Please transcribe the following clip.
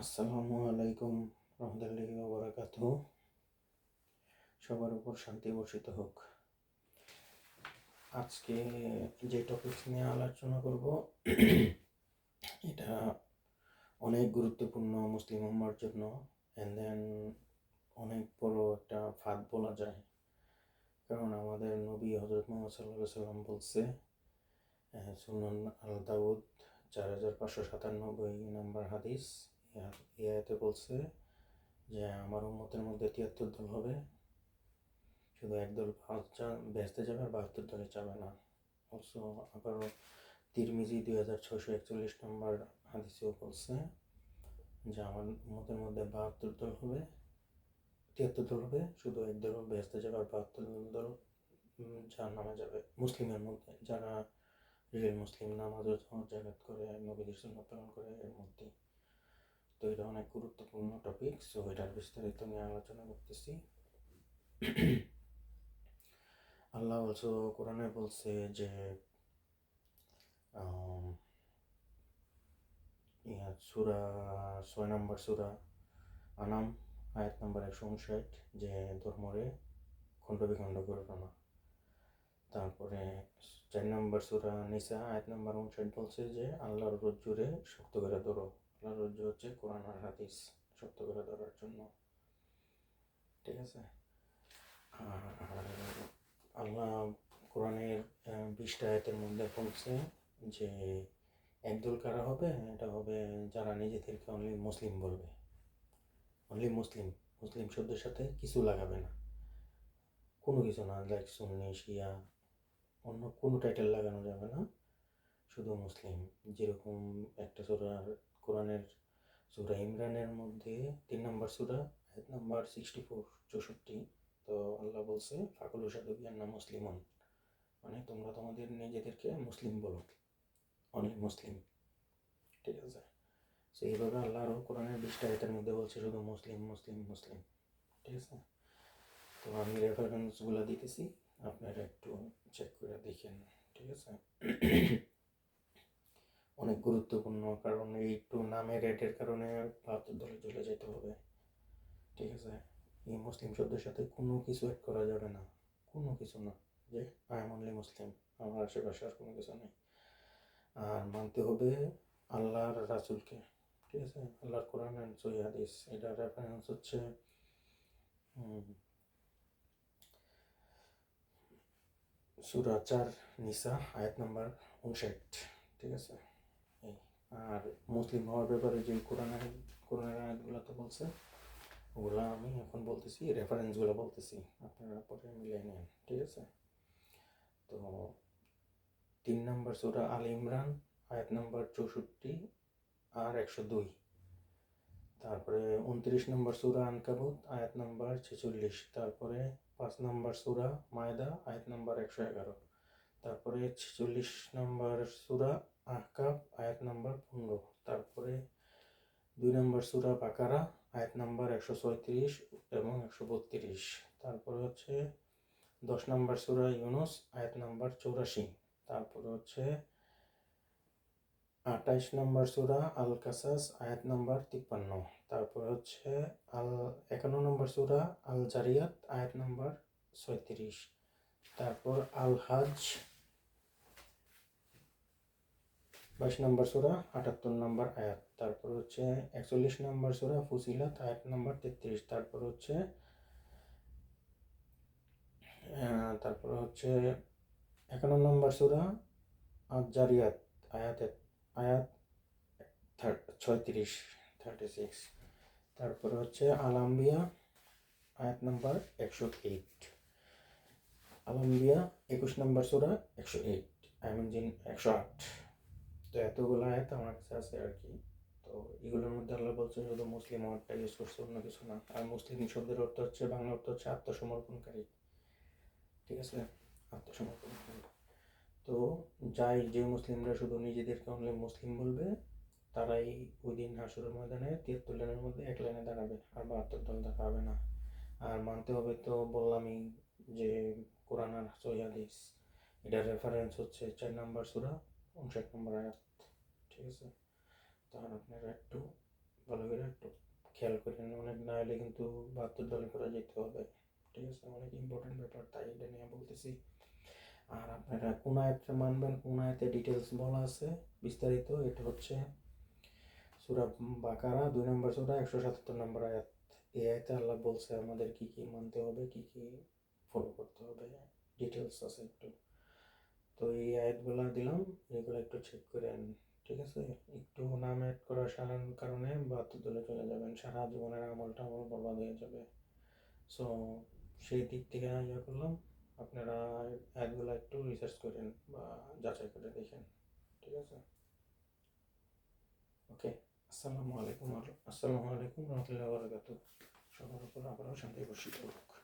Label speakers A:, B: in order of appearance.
A: আসসালামু আলাইকুম রহমতুল্লাহি ওবরাকাত সবার উপর শান্তি বর্ষিত হোক। আজকে যে টপিকস নিয়ে আলোচনা করব, এটা অনেক গুরুত্বপূর্ণ মুসলিম উম্মার জন্য। অ্যান্ড দেন অনেক বড় একটা ফাঁদ বলা যায়। কারণ আমাদের নবী হজরত মোহাম্মদ সাল্লাহ সাল্লাম বলছে সুনন আল দাউদ চার হাজার পাঁচশো সাতানব্বই নম্বর হাদিস ইয়াতে বলছে যে আমার উন্মতের মধ্যে তিয়াত্তর দল হবে। শুধু একদল ব্যস্তে যাবে আর বাহাত্তর দলে যাবে না। অলসো আবারও তিরমিজি দুই হাজার ছশো একচল্লিশ নম্বর হাদিসেও বলছে যে আমার মতের মধ্যে বাহাত্তর দল হবে, তিয়াত্তর দল হবে, শুধু এক দল ব্যস্তে যাবে আর বাহাত্তর দল যার নামে যাবে। মুসলিমের মধ্যে, যারা রিয়েল মুসলিম, নামাজ জাগাত করে, নবীদের সুন্নাত পালন করে, এর মধ্যে তো এটা অনেক গুরুত্বপূর্ণ টপিক সো এটার বিস্তারিত নিয়ে আলোচনা করতেছি। আল্লাহ অলসো কোরআনে বলছে যে সুরা, ছয় নম্বর সুরা, আনাম, আয়াত নম্বর একশো উনষাট, যে ধর্মরে খণ্ড বিখণ্ড করবে না তারপরে চার নম্বর সুরা নিসা, আয়াত নম্বর উনষাট বলছে যে, আল্লাহর রজ্জুরে শক্ত করে ধরো। রজ্জু হচ্ছে কোরআন আর হাদিস শক্ত করে ধরার জন্য। ঠিক আছে? আর আল্লাহ কোরআনের বিশটা আয়াতের মধ্যে বলছে যে একদল কারা হবে? এটা হবে যারা নিজেদেরকে অনলি মুসলিম বলবে। অনলি মুসলিম মুসলিম শব্দের সাথে কিছু লাগাবে না। কোনো কিছু না লাইক সুন্নি, শিয়া, অন্য কোনো টাইটেল লাগানো যাবে না। শুধু মুসলিম, যেরকম একটা সুরার কোরআনের সুরা ইমরানের মধ্যে তিন নম্বর সুরা, আয়াত নাম্বার সিক্সটি ফোর চৌষট্টি। তো আল্লাহ বলছে, ফাকুল সাদু বিয়ান্না মুসলিমন। মানে তোমরা তোমাদের নিজেদেরকে মুসলিম বলো অনলি মুসলিম। ঠিক আছে? সো এইভাবে আল্লাহ কোরআনের বিশটা আয়াতের মধ্যে বলছে, শুধু মুসলিম মুসলিম মুসলিম। ঠিক আছে? তো আমি রেফারেন্সগুলো দিতেছি, আপনারা একটু চেক করে দেখেন। ঠিক আছে? অনেক গুরুত্বপূর্ণ কারণ এই একটু নামের রেটের কারণে বাহাত্তর দলে চলে যেতে হবে। ঠিক আছে? এই মুসলিম শব্দের সাথে কোনো কিছু অ্যাড করা যাবে না। কোনো কিছু না। যে আই এম অনলি মুসলিম আমার আশেপাশে আর কোনো কিছু নেই। আর মানতে হবে আল্লাহর রাসুলকে। ঠিক আছে? আল্লাহর কোরআন অ্যান্ড সহি হাদিস। এটা রেফারেন্স হচ্ছে উম, সুরা চার নিসা আয়াত নাম্বার উনষাট ঠিক আছে? আর মুসলিম হওয়ার ব্যাপারে যে কোরআনের কোরআনের আয়াতগুলো তো বলছে, ওগুলো আমি এখন বলতেছি রেফারেন্সগুলো বলতেছি। আপনারা পরে মিলিয়ে নেন, ঠিক আছে? তো তিন নম্বর সুরা আল ইমরান, আয়াত নাম্বার চৌষট্টি আর একশো দুই। তারপরে উনত্রিশ নম্বর সুরা আনকাবুত, আয়াত নাম্বার ছেচল্লিশ। তারপরে পাঁচ নম্বর সুরা মায়দা, আয়াত নাম্বার একশো এগারো। তারপরে ছেচল্লিশ নম্বর সুরা আহকাব আয়াত নাম্বার পনেরো। তারপরে দুই নম্বর সুরা বাকারা, আয়াত নাম্বার একশো ছয়ত্রিশ এবং একশো বত্রিশ। তারপরে হচ্ছে দশ নম্বর সুরা ইউনুস, আয়াত নাম্বার চৌরাশি। তারপরে হচ্ছে আঠাইশ নম্বর সুরা আল কাসাস আয়াত নাম্বার তিপ্পান্ন। তারপর হচ্ছে আল, একান্ন নম্বর সুরা আল জারিয়াত আয়াত নাম্বার ছয়ত্রিশ। তারপর আল হাজ বাইশ নম্বর সুরা, আটাত্তর নম্বর আয়াত। তারপর হচ্ছে একচল্লিশ নম্বর সুরা, ফুসিলাত, আয়াত নম্বর তেত্রিশ। তারপর হচ্ছে তারপর হচ্ছে একান্ন নম্বর সুরা আল জারিয়াত আয়াত আয়াত ছয়ত্রিশ, থার্টি সিক্স। তারপরে হচ্ছে আলাম্বিয়া আয়াত নম্বর একশো এইট। আলাম্বিয়া একুশ নম্বর সুরা, একশো এইট, আই মিন একশো আট। তো এতগুলো আয়াত আমার কাছে আছে আর কি। তো এগুলোর মধ্যে আল্লাহ বলছে শুধু মুসলিম ওয়ার্ডটা ইউজ করছে, অন্য কিছু না। আর মুসলিম শব্দের অর্থ হচ্ছে, বাংলা অর্থ হচ্ছে আত্মসমর্পণকারী। ঠিক আছে? আত্মসমর্পণকারী। তো যাই, যে মুসলিমরা শুধু নিজেদেরকে অনলি মুসলিম বলবে, তারাই ওই দিন হাসুরের ময়দানে তিয়াত্তর লাইনের মধ্যে এক লাইনে দাঁড়াবে, আর বাহাত্তর দল দাঁড়াবে না। আর মানতে হবে তো বললামই যে, কোরআন আর সহি হাদিস, এটার রেফারেন্স হচ্ছে চার নাম্বার সুরা। উনষাট নম্বর আয়াত ঠিক আছে তার আপনারা একটু ভালো করে একটু খেয়াল করেন অনেক না হলে কিন্তু বাহাত্তর দলে করে যেতে হবে ঠিক আছে অনেক ইম্পর্টেন্ট ব্যাপার তাই এটা নিয়ে বলতেছি আর আপনারা কোন আয়াতটা মানবেন কোন আয়াতে ডিটেলস বলা আছে বিস্তারিত এটা হচ্ছে সুরা বাকারা দুই নম্বর সুরা একশো সাতাত্তর নম্বর আয়াত এই আয়াতে আল্লাহ বলছে আমাদের কি কি মানতে হবে কি কি ফলো করতে হবে ডিটেলস আছে একটু তো এই আয়াতগুলো দিলাম, এগুলো একটু চেক করেন ঠিক আছে? একটু নাম অ্যাড করার সারার কারণে বাহাত্তর দলে চলে যাবেন, সারা জীবনের আমলটা আমল বরবাদ হয়ে যাবে। সো সেই দিক থেকে ইয়ে করলাম, আপনারা অ্যাডগুলো একটু রিসার্চ করেন বা যাচাই করে দেখেন, ঠিক আছে? ওকে আসসালামু আলাইকুম আসসালামু আলাইকুম রহমতুল্লাহ বারকাতু সবার উপর আবারও শান্তি বর্ষিত হোক।